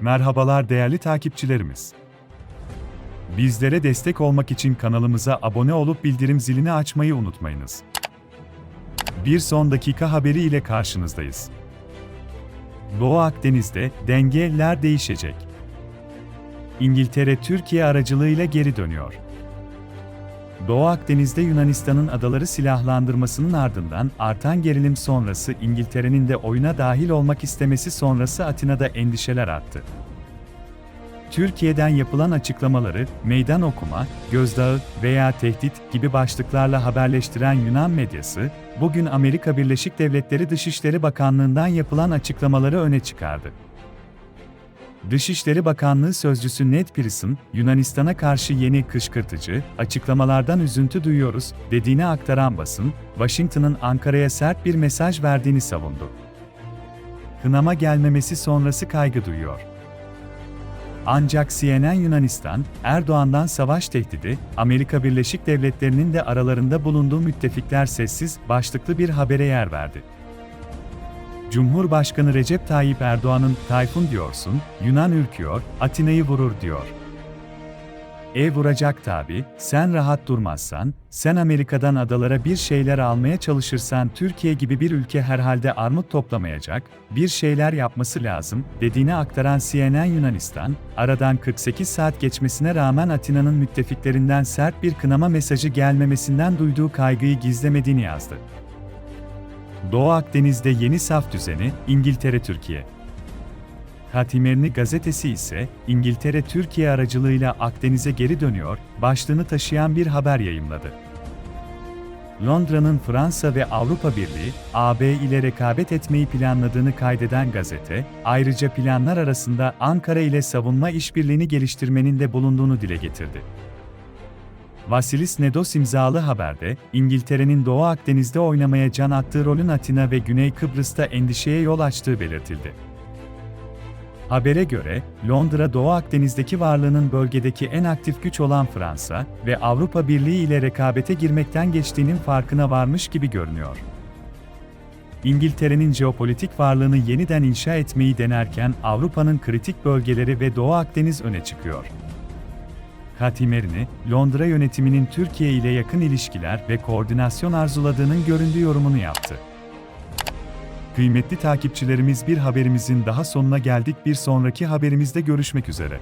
Merhabalar değerli takipçilerimiz. Bizlere destek olmak için kanalımıza abone olup bildirim zilini açmayı unutmayınız. Bir son dakika haberi ile karşınızdayız. Doğu Akdeniz'de dengeler değişecek. İngiltere Türkiye aracılığıyla geri dönüyor. Doğu Akdeniz'de Yunanistan'ın adaları silahlandırmasının ardından artan gerilim sonrası İngiltere'nin de oyuna dahil olmak istemesi sonrası Atina'da endişeler arttı. Türkiye'den yapılan açıklamaları meydan okuma, gözdağı veya tehdit gibi başlıklarla haberleştiren Yunan medyası, bugün Amerika Birleşik Devletleri Dışişleri Bakanlığı'ndan yapılan açıklamaları öne çıkardı. Dışişleri Bakanlığı Sözcüsü Ned Price'ın Yunanistan'a karşı yeni kışkırtıcı açıklamalardan üzüntü duyuyoruz dediğini aktaran basın, Washington'ın Ankara'ya sert bir mesaj verdiğini savundu. Kınama gelmemesi sonrası kaygı duyuyor. Ancak CNN Yunanistan, Erdoğan'dan savaş tehdidi, Amerika Birleşik Devletleri'nin de aralarında bulunduğu müttefikler sessiz başlıklı bir habere yer verdi. Cumhurbaşkanı Recep Tayyip Erdoğan'ın Tayfun diyorsun, Yunan ürküyor, Atina'yı vurur diyor. E vuracak tabi, sen rahat durmazsan, sen Amerika'dan adalara bir şeyler almaya çalışırsan Türkiye gibi bir ülke herhalde armut toplamayacak, bir şeyler yapması lazım, dediğini aktaran CNN Yunanistan, aradan 48 saat geçmesine rağmen Atina'nın müttefiklerinden sert bir kınama mesajı gelmemesinden duyduğu kaygıyı gizlemediğini yazdı. Doğu Akdeniz'de yeni saf düzeni, İngiltere-Türkiye. Hatimerini gazetesi ise İngiltere-Türkiye aracılığıyla Akdeniz'e geri dönüyor, başlığını taşıyan bir haber yayımladı. Londra'nın Fransa ve Avrupa Birliği, AB ile rekabet etmeyi planladığını kaydeden gazete, ayrıca planlar arasında Ankara ile savunma işbirliğini geliştirmenin de bulunduğunu dile getirdi. Vasilis Nedos imzalı haberde, İngiltere'nin Doğu Akdeniz'de oynamaya can attığı rolün Atina ve Güney Kıbrıs'ta endişeye yol açtığı belirtildi. Habere göre, Londra Doğu Akdeniz'deki varlığının bölgedeki en aktif güç olan Fransa ve Avrupa Birliği ile rekabete girmekten geçtiğinin farkına varmış gibi görünüyor. İngiltere'nin jeopolitik varlığını yeniden inşa etmeyi denerken Avrupa'nın kritik bölgeleri ve Doğu Akdeniz öne çıkıyor. Hatimerini, Londra yönetiminin Türkiye ile yakın ilişkiler ve koordinasyon arzuladığının göründüğü yorumunu yaptı. Kıymetli takipçilerimiz bir haberimizin daha sonuna geldik. Bir sonraki haberimizde görüşmek üzere.